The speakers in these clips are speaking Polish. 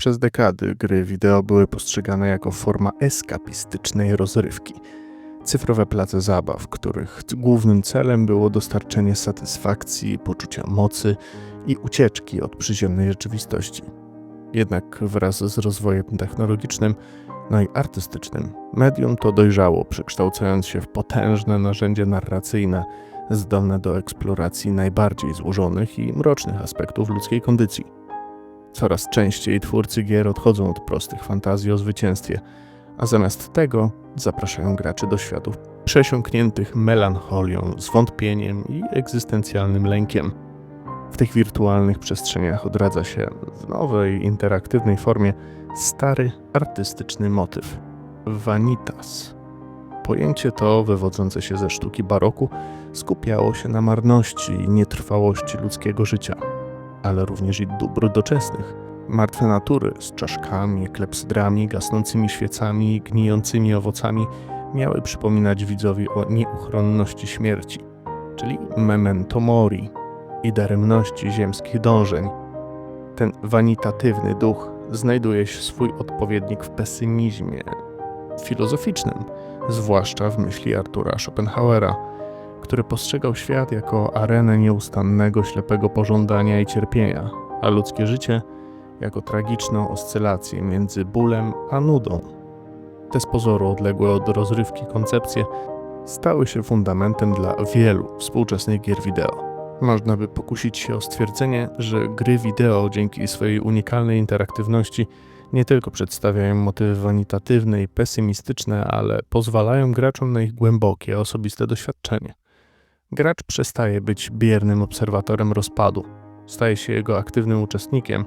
Przez dekady gry wideo były postrzegane jako forma eskapistycznej rozrywki. Cyfrowe place zabaw, których głównym celem było dostarczenie satysfakcji, poczucia mocy i ucieczki od przyziemnej rzeczywistości. Jednak wraz z rozwojem technologicznym, no i artystycznym, medium to dojrzało, przekształcając się w potężne narzędzie narracyjne, zdolne do eksploracji najbardziej złożonych i mrocznych aspektów ludzkiej kondycji. Coraz częściej twórcy gier odchodzą od prostych fantazji o zwycięstwie, a zamiast tego zapraszają graczy do światów przesiąkniętych melancholią, zwątpieniem i egzystencjalnym lękiem. W tych wirtualnych przestrzeniach odradza się w nowej, interaktywnej formie stary, artystyczny motyw vanitas. Pojęcie to, wywodzące się ze sztuki baroku, skupiało się na marności i nietrwałości ludzkiego życia, ale również i dóbr doczesnych. Martwe natury z czaszkami, klepsydrami, gasnącymi świecami gnijącymi owocami miały przypominać widzowi o nieuchronności śmierci, czyli memento mori i daremności ziemskich dążeń. Ten wanitatywny duch znajduje swój odpowiednik w pesymizmie filozoficznym, zwłaszcza w myśli Artura Schopenhauera, który postrzegał świat jako arenę nieustannego ślepego pożądania i cierpienia, a ludzkie życie jako tragiczną oscylację między bólem a nudą. Te z pozoru odległe od rozrywki koncepcje stały się fundamentem dla wielu współczesnych gier wideo. Można by pokusić się o stwierdzenie, że gry wideo dzięki swojej unikalnej interaktywności nie tylko przedstawiają motywy wanitatywne i pesymistyczne, ale pozwalają graczom na ich głębokie, osobiste doświadczenie. Gracz przestaje być biernym obserwatorem rozpadu, staje się jego aktywnym uczestnikiem,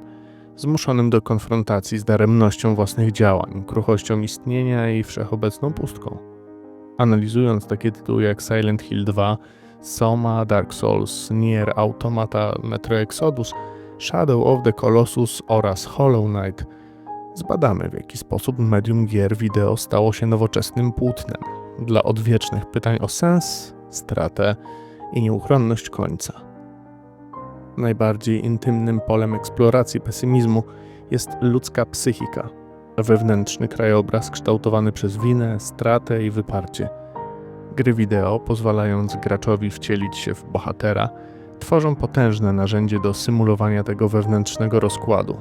zmuszonym do konfrontacji z daremnością własnych działań, kruchością istnienia i wszechobecną pustką. Analizując takie tytuły jak Silent Hill 2, Soma, Dark Souls, Nier Automata, Metro Exodus, Shadow of the Colossus oraz Hollow Knight, zbadamy w jaki sposób medium gier wideo stało się nowoczesnym płótnem dla odwiecznych pytań o sens, stratę i nieuchronność końca. Najbardziej intymnym polem eksploracji pesymizmu jest ludzka psychika, wewnętrzny krajobraz kształtowany przez winę, stratę i wyparcie. Gry wideo, pozwalając graczowi wcielić się w bohatera, tworzą potężne narzędzie do symulowania tego wewnętrznego rozkładu.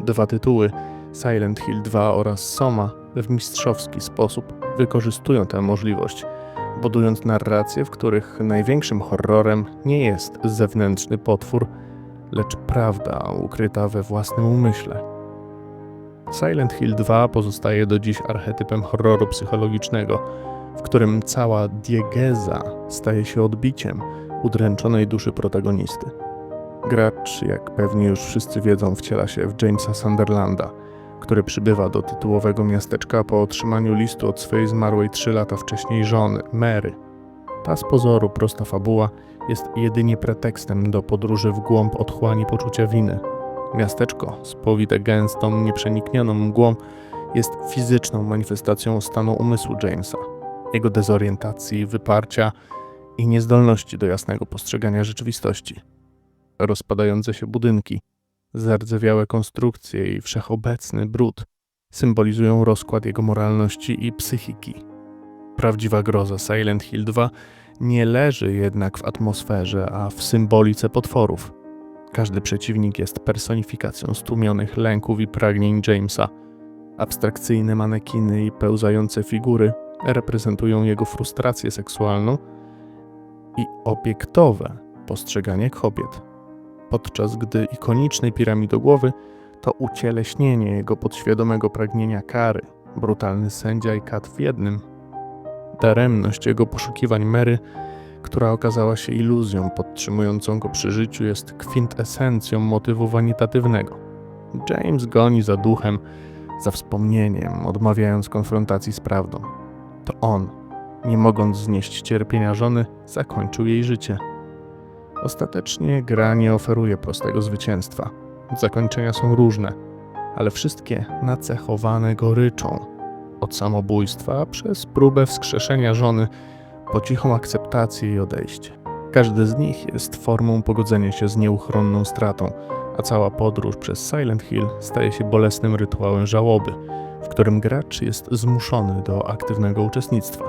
Dwa tytuły, Silent Hill 2 oraz Soma, w mistrzowski sposób wykorzystują tę możliwość, budując narracje, w których największym horrorem nie jest zewnętrzny potwór, lecz prawda ukryta we własnym umyśle. Silent Hill 2 pozostaje do dziś archetypem horroru psychologicznego, w którym cała diegeza staje się odbiciem udręczonej duszy protagonisty. Gracz, jak pewnie już wszyscy wiedzą, wciela się w Jamesa Sunderlanda, który przybywa do tytułowego miasteczka po otrzymaniu listu od swojej zmarłej trzy lata wcześniej żony, Mary. Ta z pozoru prosta fabuła jest jedynie pretekstem do podróży w głąb otchłani poczucia winy. Miasteczko, spowite gęstą, nieprzeniknioną mgłą, jest fizyczną manifestacją stanu umysłu Jamesa, jego dezorientacji, wyparcia i niezdolności do jasnego postrzegania rzeczywistości. Rozpadające się budynki, zardzewiałe konstrukcje i wszechobecny brud symbolizują rozkład jego moralności i psychiki. Prawdziwa groza Silent Hill 2 nie leży jednak w atmosferze, a w symbolice potworów. Każdy przeciwnik jest personifikacją stłumionych lęków i pragnień Jamesa. Abstrakcyjne manekiny i pełzające figury reprezentują jego frustrację seksualną i obiektowe postrzeganie kobiet, podczas gdy ikoniczny piramidogłowy to ucieleśnienie jego podświadomego pragnienia kary, brutalny sędzia i kat w jednym. Daremność jego poszukiwań Mary, która okazała się iluzją podtrzymującą go przy życiu, jest kwintesencją motywu wanitatywnego. James goni za duchem, za wspomnieniem, odmawiając konfrontacji z prawdą. To on, nie mogąc znieść cierpienia żony, zakończył jej życie. Ostatecznie gra nie oferuje prostego zwycięstwa. Zakończenia są różne, ale wszystkie nacechowane goryczą. Od samobójstwa przez próbę wskrzeszenia żony po cichą akceptację i odejście. Każdy z nich jest formą pogodzenia się z nieuchronną stratą, a cała podróż przez Silent Hill staje się bolesnym rytuałem żałoby, w którym gracz jest zmuszony do aktywnego uczestnictwa.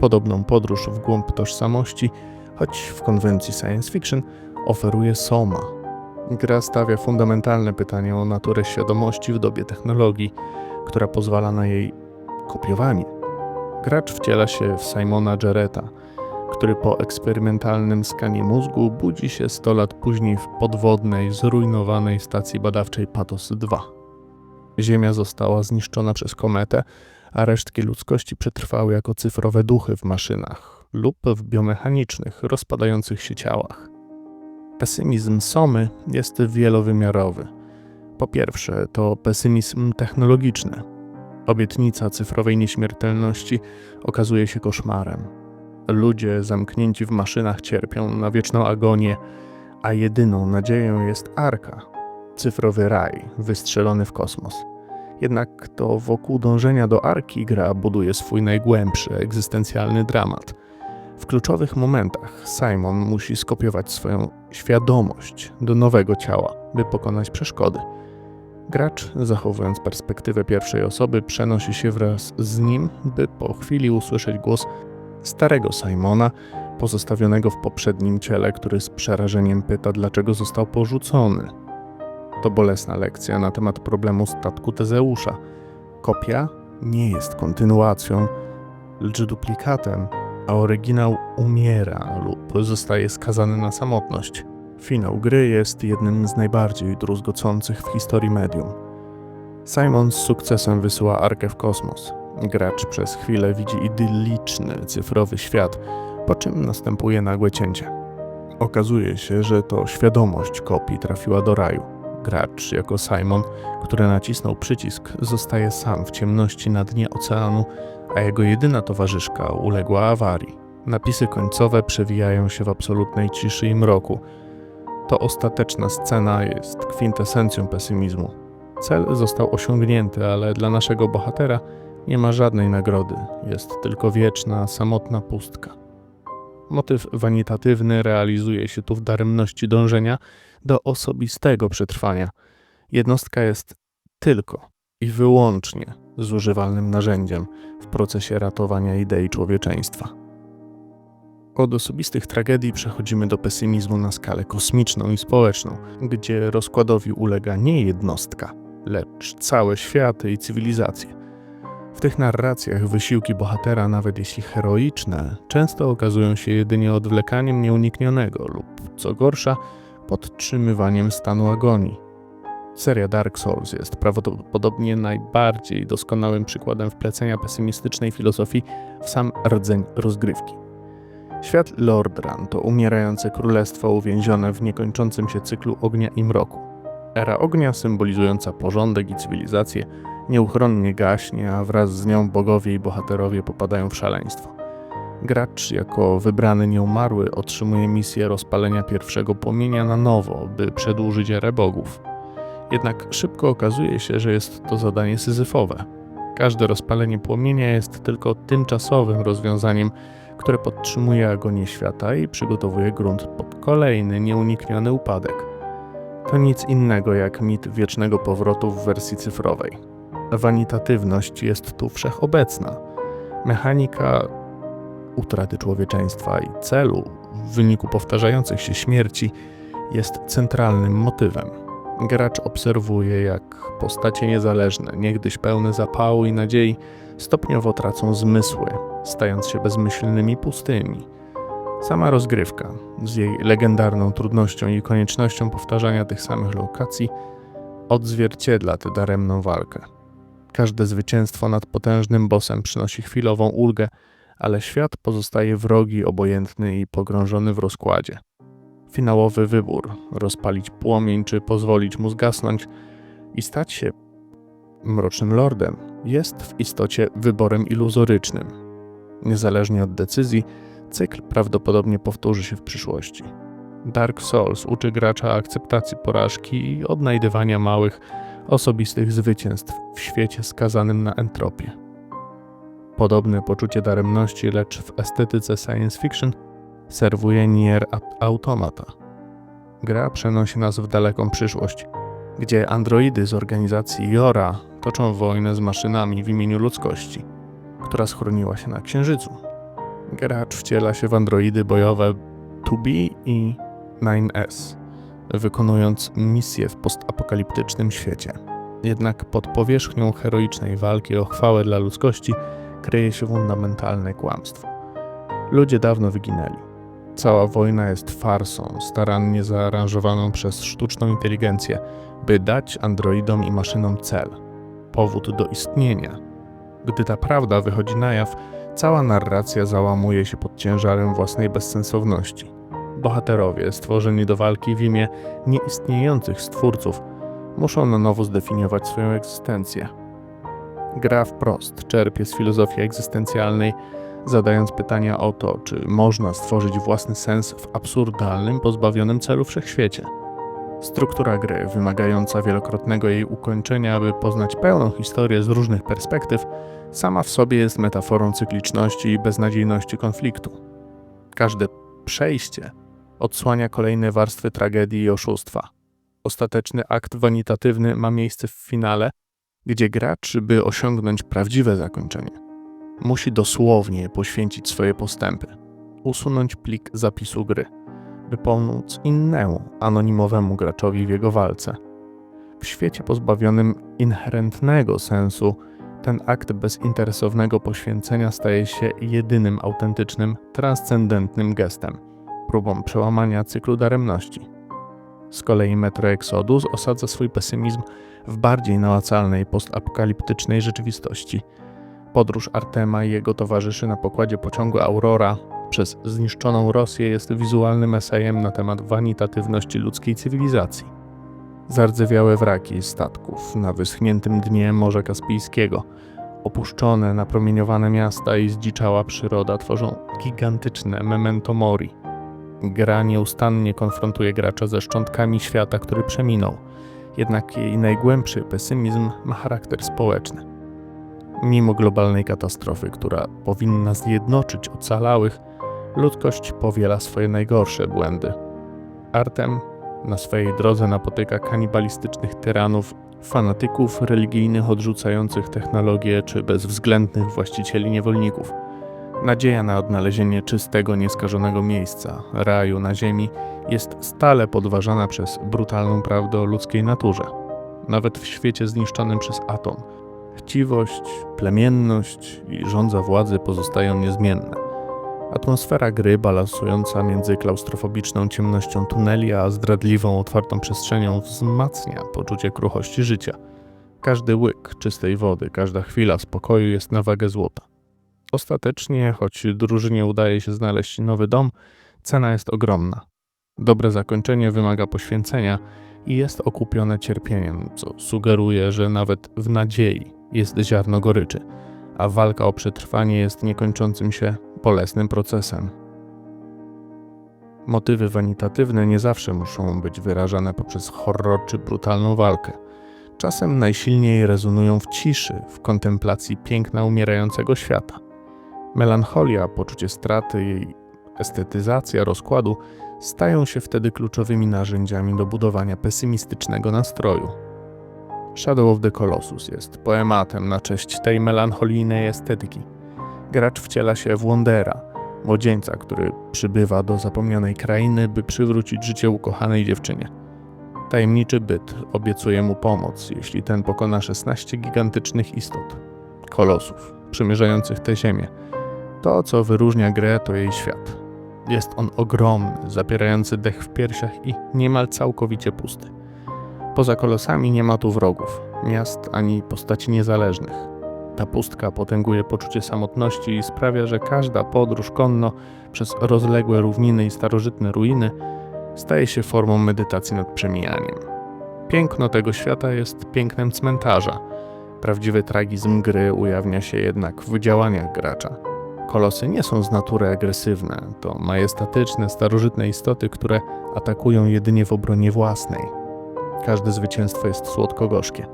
Podobną podróż w głąb tożsamości, choć w konwencji science fiction, oferuje Soma. Gra stawia fundamentalne pytanie o naturę świadomości w dobie technologii, która pozwala na jej kopiowanie. Gracz wciela się w Simona Jarretta, który po eksperymentalnym skanie mózgu budzi się 100 lat później w podwodnej, zrujnowanej stacji badawczej Patos 2. Ziemia została zniszczona przez kometę, a resztki ludzkości przetrwały jako cyfrowe duchy w maszynach lub w biomechanicznych, rozpadających się ciałach. Pesymizm Somy jest wielowymiarowy. Po pierwsze, to pesymizm technologiczny. Obietnica cyfrowej nieśmiertelności okazuje się koszmarem. Ludzie zamknięci w maszynach cierpią na wieczną agonię, a jedyną nadzieją jest arka cyfrowy raj wystrzelony w kosmos. Jednak to wokół dążenia do arki gra buduje swój najgłębszy egzystencjalny dramat. W kluczowych momentach Simon musi skopiować swoją świadomość do nowego ciała, by pokonać przeszkody. Gracz, zachowując perspektywę pierwszej osoby, przenosi się wraz z nim, by po chwili usłyszeć głos starego Simona, pozostawionego w poprzednim ciele, który z przerażeniem pyta, dlaczego został porzucony. To bolesna lekcja na temat problemu statku Tezeusza. Kopia nie jest kontynuacją, lecz duplikatem, a oryginał umiera lub zostaje skazany na samotność. Finał gry jest jednym z najbardziej druzgocących w historii medium. Simon z sukcesem wysyła arkę w kosmos. Gracz przez chwilę widzi idylliczny, cyfrowy świat, po czym następuje nagłe cięcie. Okazuje się, że to świadomość kopii trafiła do raju. Gracz, jako Simon, który nacisnął przycisk, zostaje sam w ciemności na dnie oceanu, a jego jedyna towarzyszka uległa awarii. Napisy końcowe przewijają się w absolutnej ciszy i mroku. To ostateczna scena jest kwintesencją pesymizmu. Cel został osiągnięty, ale dla naszego bohatera nie ma żadnej nagrody, jest tylko wieczna, samotna pustka. Motyw wanitatywny realizuje się tu w daremności dążenia do osobistego przetrwania. Jednostka jest tylko i wyłącznie zużywalnym narzędziem w procesie ratowania idei człowieczeństwa. Od osobistych tragedii przechodzimy do pesymizmu na skalę kosmiczną i społeczną, gdzie rozkładowi ulega nie jednostka, lecz całe światy i cywilizacje. W tych narracjach wysiłki bohatera, nawet jeśli heroiczne, często okazują się jedynie odwlekaniem nieuniknionego lub, co gorsza, podtrzymywaniem stanu agonii. Seria Dark Souls jest prawdopodobnie najbardziej doskonałym przykładem wplecenia pesymistycznej filozofii w sam rdzeń rozgrywki. Świat Lordran to umierające królestwo uwięzione w niekończącym się cyklu ognia i mroku. Era ognia symbolizująca porządek i cywilizację nieuchronnie gaśnie, a wraz z nią bogowie i bohaterowie popadają w szaleństwo. Gracz, jako wybrany nieumarły, otrzymuje misję rozpalenia pierwszego płomienia na nowo, by przedłużyć erę bogów. Jednak szybko okazuje się, że jest to zadanie syzyfowe. Każde rozpalenie płomienia jest tylko tymczasowym rozwiązaniem, które podtrzymuje agonię świata i przygotowuje grunt pod kolejny, nieunikniony upadek. To nic innego jak mit wiecznego powrotu w wersji cyfrowej. Wanitatywność jest tu wszechobecna. Mechanika utraty człowieczeństwa i celu w wyniku powtarzających się śmierci jest centralnym motywem. Gracz obserwuje, jak postacie niezależne, niegdyś pełne zapału i nadziei, stopniowo tracą zmysły, stając się bezmyślnymi pustymi. Sama rozgrywka, z jej legendarną trudnością i koniecznością powtarzania tych samych lokacji, odzwierciedla tę daremną walkę. Każde zwycięstwo nad potężnym bossem przynosi chwilową ulgę, ale świat pozostaje wrogi, obojętny i pogrążony w rozkładzie. Finałowy wybór rozpalić płomień czy pozwolić mu zgasnąć i stać się mrocznym lordem jest w istocie wyborem iluzorycznym. Niezależnie od decyzji, cykl prawdopodobnie powtórzy się w przyszłości. Dark Souls uczy gracza akceptacji porażki i odnajdywania małych, osobistych zwycięstw w świecie skazanym na entropię. Podobne poczucie daremności, lecz w estetyce science fiction, serwuje Nier Automata. Gra przenosi nas w daleką przyszłość, gdzie androidy z organizacji Jora toczą wojnę z maszynami w imieniu ludzkości, która schroniła się na Księżycu. Gracz wciela się w androidy bojowe 2B i 9S, wykonując misje w postapokaliptycznym świecie. Jednak pod powierzchnią heroicznej walki o chwałę dla ludzkości kryje się fundamentalne kłamstwo. Ludzie dawno wyginęli. Cała wojna jest farsą, starannie zaaranżowaną przez sztuczną inteligencję, by dać androidom i maszynom cel, powód do istnienia. Gdy ta prawda wychodzi na jaw, cała narracja załamuje się pod ciężarem własnej bezsensowności. Bohaterowie, stworzeni do walki w imię nieistniejących stwórców, muszą na nowo zdefiniować swoją egzystencję. Gra wprost czerpie z filozofii egzystencjalnej, zadając pytania o to, czy można stworzyć własny sens w absurdalnym, pozbawionym celu wszechświecie. Struktura gry, wymagająca wielokrotnego jej ukończenia, aby poznać pełną historię z różnych perspektyw, sama w sobie jest metaforą cykliczności i beznadziejności konfliktu. Każde przejście odsłania kolejne warstwy tragedii i oszustwa. Ostateczny akt wanitatywny ma miejsce w finale, gdzie gracz, by osiągnąć prawdziwe zakończenie, musi dosłownie poświęcić swoje postępy, usunąć plik zapisu gry, by pomóc innemu, anonimowemu graczowi w jego walce. W świecie pozbawionym inherentnego sensu, ten akt bezinteresownego poświęcenia staje się jedynym autentycznym, transcendentnym gestem, próbą przełamania cyklu daremności. Z kolei Metro Exodus osadza swój pesymizm w bardziej namacalnej postapokaliptycznej rzeczywistości. Podróż Artema i jego towarzyszy na pokładzie pociągu Aurora przez zniszczoną Rosję jest wizualnym esejem na temat wanitatywności ludzkiej cywilizacji. Zardzewiałe wraki statków na wyschniętym dnie Morza Kaspijskiego, opuszczone, napromieniowane miasta i zdziczała przyroda tworzą gigantyczne memento mori. Gra nieustannie konfrontuje gracza ze szczątkami świata, który przeminął, jednak jej najgłębszy pesymizm ma charakter społeczny. Mimo globalnej katastrofy, która powinna zjednoczyć ocalałych, ludzkość powiela swoje najgorsze błędy. Artem na swojej drodze napotyka kanibalistycznych tyranów, fanatyków religijnych odrzucających technologię czy bezwzględnych właścicieli niewolników. Nadzieja na odnalezienie czystego, nieskażonego miejsca, raju na ziemi, jest stale podważana przez brutalną prawdę o ludzkiej naturze. Nawet w świecie zniszczonym przez atom, chciwość, plemienność i żądza władzy pozostają niezmienne. Atmosfera gry, balansująca między klaustrofobiczną ciemnością tuneli a zdradliwą, otwartą przestrzenią, wzmacnia poczucie kruchości życia. Każdy łyk czystej wody, każda chwila spokoju jest na wagę złota. Ostatecznie, choć drużynie udaje się znaleźć nowy dom, cena jest ogromna. Dobre zakończenie wymaga poświęcenia i jest okupione cierpieniem, co sugeruje, że nawet w nadziei jest ziarno goryczy, a walka o przetrwanie jest niekończącym się bolesnym procesem. Motywy wanitatywne nie zawsze muszą być wyrażane poprzez horror czy brutalną walkę. Czasem najsilniej rezonują w ciszy, w kontemplacji piękna umierającego świata. Melancholia, poczucie straty i estetyzacja rozkładu stają się wtedy kluczowymi narzędziami do budowania pesymistycznego nastroju. Shadow of the Colossus jest poematem na cześć tej melancholijnej estetyki. Gracz wciela się w Wondera, młodzieńca, który przybywa do zapomnianej krainy, by przywrócić życie ukochanej dziewczynie. Tajemniczy byt obiecuje mu pomoc, jeśli ten pokona 16 gigantycznych istot, kolosów, przymierzających tę ziemię. To, co wyróżnia grę, to jej świat. Jest on ogromny, zapierający dech w piersiach i niemal całkowicie pusty. Poza kolosami nie ma tu wrogów, miast ani postaci niezależnych. Ta pustka potęguje poczucie samotności i sprawia, że każda podróż konno przez rozległe równiny i starożytne ruiny staje się formą medytacji nad przemijaniem. Piękno tego świata jest pięknem cmentarza. Prawdziwy tragizm gry ujawnia się jednak w działaniach gracza. Kolosy nie są z natury agresywne, to majestatyczne, starożytne istoty, które atakują jedynie w obronie własnej. Każde zwycięstwo jest słodko-gorzkie.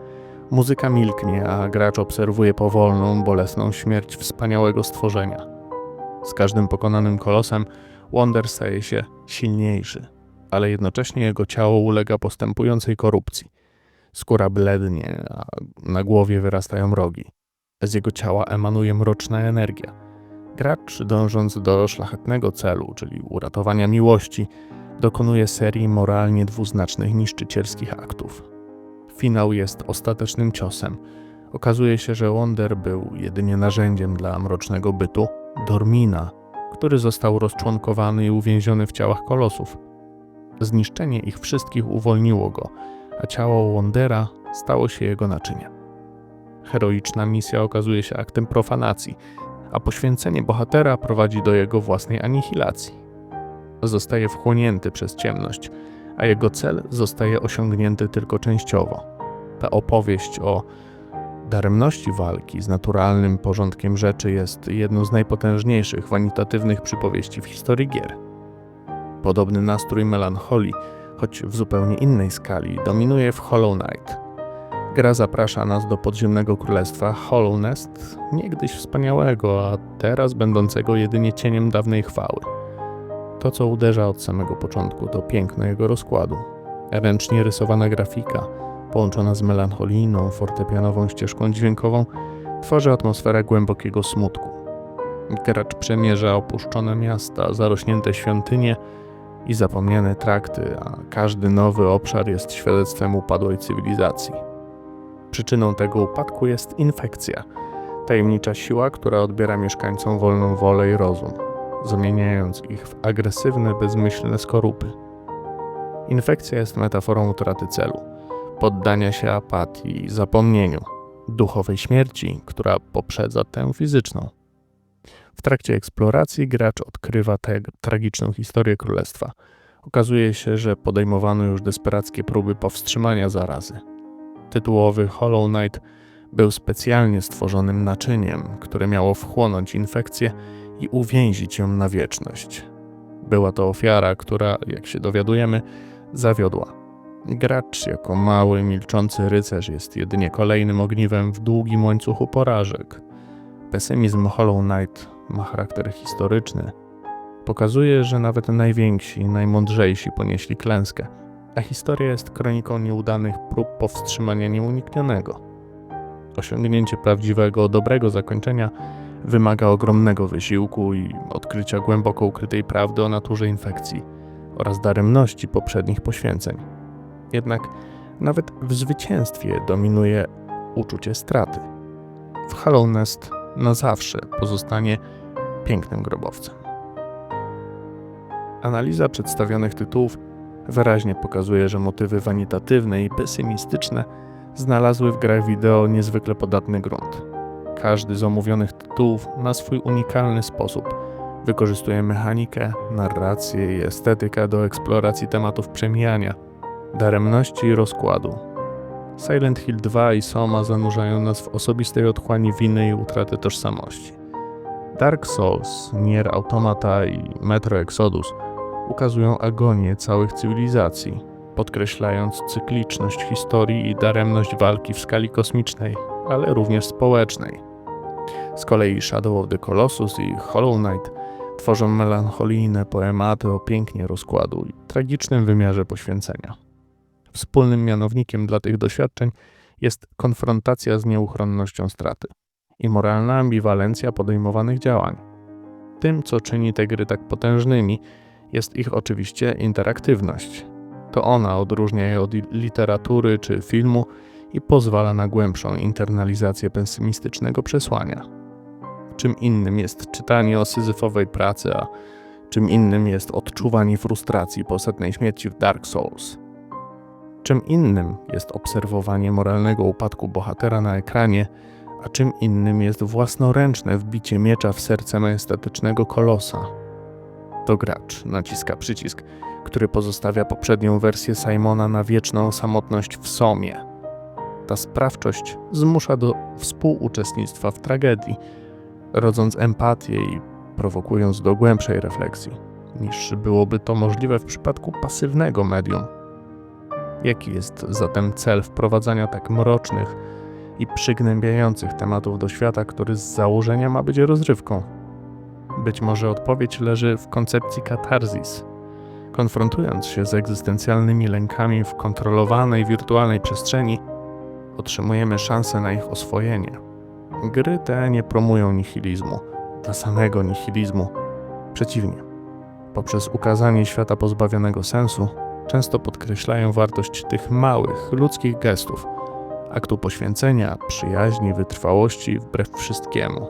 Muzyka milknie, a gracz obserwuje powolną, bolesną śmierć wspaniałego stworzenia. Z każdym pokonanym kolosem Wonder staje się silniejszy, ale jednocześnie jego ciało ulega postępującej korupcji. Skóra blednie, a na głowie wyrastają rogi. Z jego ciała emanuje mroczna energia. Gracz, dążąc do szlachetnego celu, czyli uratowania miłości, dokonuje serii moralnie dwuznacznych niszczycielskich aktów. Finał jest ostatecznym ciosem. Okazuje się, że Wonder był jedynie narzędziem dla mrocznego bytu Dormina, który został rozczłonkowany i uwięziony w ciałach kolosów. Zniszczenie ich wszystkich uwolniło go, a ciało Wondera stało się jego naczyniem. Heroiczna misja okazuje się aktem profanacji, a poświęcenie bohatera prowadzi do jego własnej anihilacji. Zostaje wchłonięty przez ciemność, a jego cel zostaje osiągnięty tylko częściowo. Ta opowieść o daremności walki z naturalnym porządkiem rzeczy jest jedną z najpotężniejszych wanitatywnych przypowieści w historii gier. Podobny nastrój melancholii, choć w zupełnie innej skali, dominuje w Hollow Knight. Gra zaprasza nas do podziemnego królestwa Hollow Nest, niegdyś wspaniałego, a teraz będącego jedynie cieniem dawnej chwały. To, co uderza od samego początku, to piękno jego rozkładu. Ręcznie rysowana grafika, połączona z melancholijną, fortepianową ścieżką dźwiękową, tworzy atmosferę głębokiego smutku. Gracz przemierza opuszczone miasta, zarośnięte świątynie i zapomniane trakty, a każdy nowy obszar jest świadectwem upadłej cywilizacji. Przyczyną tego upadku jest infekcja, tajemnicza siła, która odbiera mieszkańcom wolną wolę i rozum, zamieniając ich w agresywne, bezmyślne skorupy. Infekcja jest metaforą utraty celu, poddania się apatii i zapomnieniu, duchowej śmierci, która poprzedza tę fizyczną. W trakcie eksploracji gracz odkrywa tę tragiczną historię królestwa. Okazuje się, że podejmowano już desperackie próby powstrzymania zarazy. Tytułowy Hollow Knight był specjalnie stworzonym naczyniem, które miało wchłonąć infekcję i uwięzić ją na wieczność. Była to ofiara, która, jak się dowiadujemy, zawiodła. Gracz jako mały, milczący rycerz jest jedynie kolejnym ogniwem w długim łańcuchu porażek. Pesymizm Hollow Knight ma charakter historyczny. Pokazuje, że nawet najwięksi, najmądrzejsi ponieśli klęskę, a historia jest kroniką nieudanych prób powstrzymania nieuniknionego. Osiągnięcie prawdziwego, dobrego zakończenia wymaga ogromnego wysiłku i odkrycia głęboko ukrytej prawdy o naturze infekcji oraz daremności poprzednich poświęceń. Jednak nawet w zwycięstwie dominuje uczucie straty. W Hollow Nest na zawsze pozostanie pięknym grobowcem. Analiza przedstawionych tytułów wyraźnie pokazuje, że motywy wanitatywne i pesymistyczne znalazły w grach wideo niezwykle podatny grunt. Każdy z omówionych tytułów na swój unikalny sposób wykorzystuje mechanikę, narrację i estetykę do eksploracji tematów przemijania, daremności i rozkładu. Silent Hill 2 i Soma zanurzają nas w osobistej otchłani winy i utraty tożsamości. Dark Souls, Nier Automata i Metro Exodus ukazują agonię całych cywilizacji, podkreślając cykliczność historii i daremność walki w skali kosmicznej, ale również społecznej. Z kolei Shadow of the Colossus i Hollow Knight tworzą melancholijne poematy o pięknie rozkładu i tragicznym wymiarze poświęcenia. Wspólnym mianownikiem dla tych doświadczeń jest konfrontacja z nieuchronnością straty i moralna ambiwalencja podejmowanych działań. Tym, co czyni te gry tak potężnymi, jest ich oczywiście interaktywność. To ona odróżnia je od literatury czy filmu i pozwala na głębszą internalizację pesymistycznego przesłania. Czym innym jest czytanie o syzyfowej pracy, a czym innym jest odczuwanie frustracji po setnej śmierci w Dark Souls. Czym innym jest obserwowanie moralnego upadku bohatera na ekranie, a czym innym jest własnoręczne wbicie miecza w serce majestatycznego kolosa. To gracz naciska przycisk, który pozostawia poprzednią wersję Simona na wieczną samotność w somie. Ta sprawczość zmusza do współuczestnictwa w tragedii, rodząc empatię i prowokując do głębszej refleksji, niż byłoby to możliwe w przypadku pasywnego medium. Jaki jest zatem cel wprowadzania tak mrocznych i przygnębiających tematów do świata, który z założenia ma być rozrywką? Być może odpowiedź leży w koncepcji katarzis, Konfrontując się z egzystencjalnymi lękami w kontrolowanej wirtualnej przestrzeni, otrzymujemy szansę na ich oswojenie. Gry te nie promują nihilizmu, dla samego nihilizmu. Przeciwnie, poprzez ukazanie świata pozbawionego sensu, często podkreślają wartość tych małych, ludzkich gestów, aktu poświęcenia, przyjaźni, wytrwałości wbrew wszystkiemu.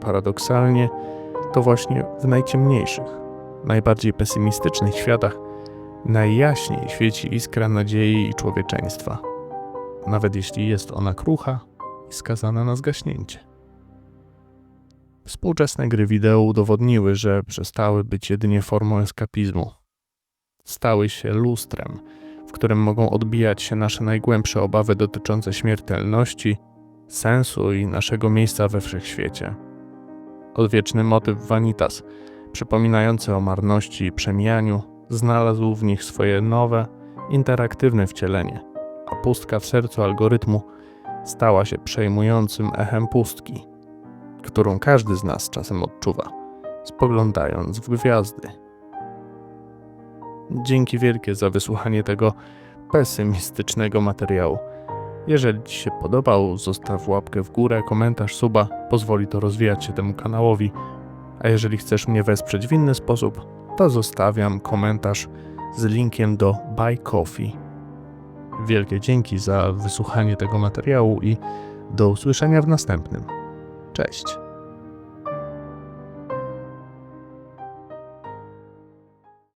Paradoksalnie, to właśnie w najciemniejszych, najbardziej pesymistycznych światach najjaśniej świeci iskra nadziei i człowieczeństwa, nawet jeśli jest ona krucha i skazana na zgaśnięcie. Współczesne gry wideo udowodniły, że przestały być jedynie formą eskapizmu. Stały się lustrem, w którym mogą odbijać się nasze najgłębsze obawy dotyczące śmiertelności, sensu i naszego miejsca we wszechświecie. Odwieczny motyw Vanitas, przypominający o marności i przemijaniu, znalazł w nich swoje nowe, interaktywne wcielenie, a pustka w sercu algorytmu stała się przejmującym echem pustki, którą każdy z nas czasem odczuwa, spoglądając w gwiazdy. Dzięki wielkie za wysłuchanie tego pesymistycznego materiału. Jeżeli Ci się podobał, zostaw łapkę w górę, komentarz, suba, pozwoli to rozwijać się temu kanałowi. A jeżeli chcesz mnie wesprzeć w inny sposób, to zostawiam komentarz z linkiem do Buy Coffee. Wielkie dzięki za wysłuchanie tego materiału i do usłyszenia w następnym. Cześć.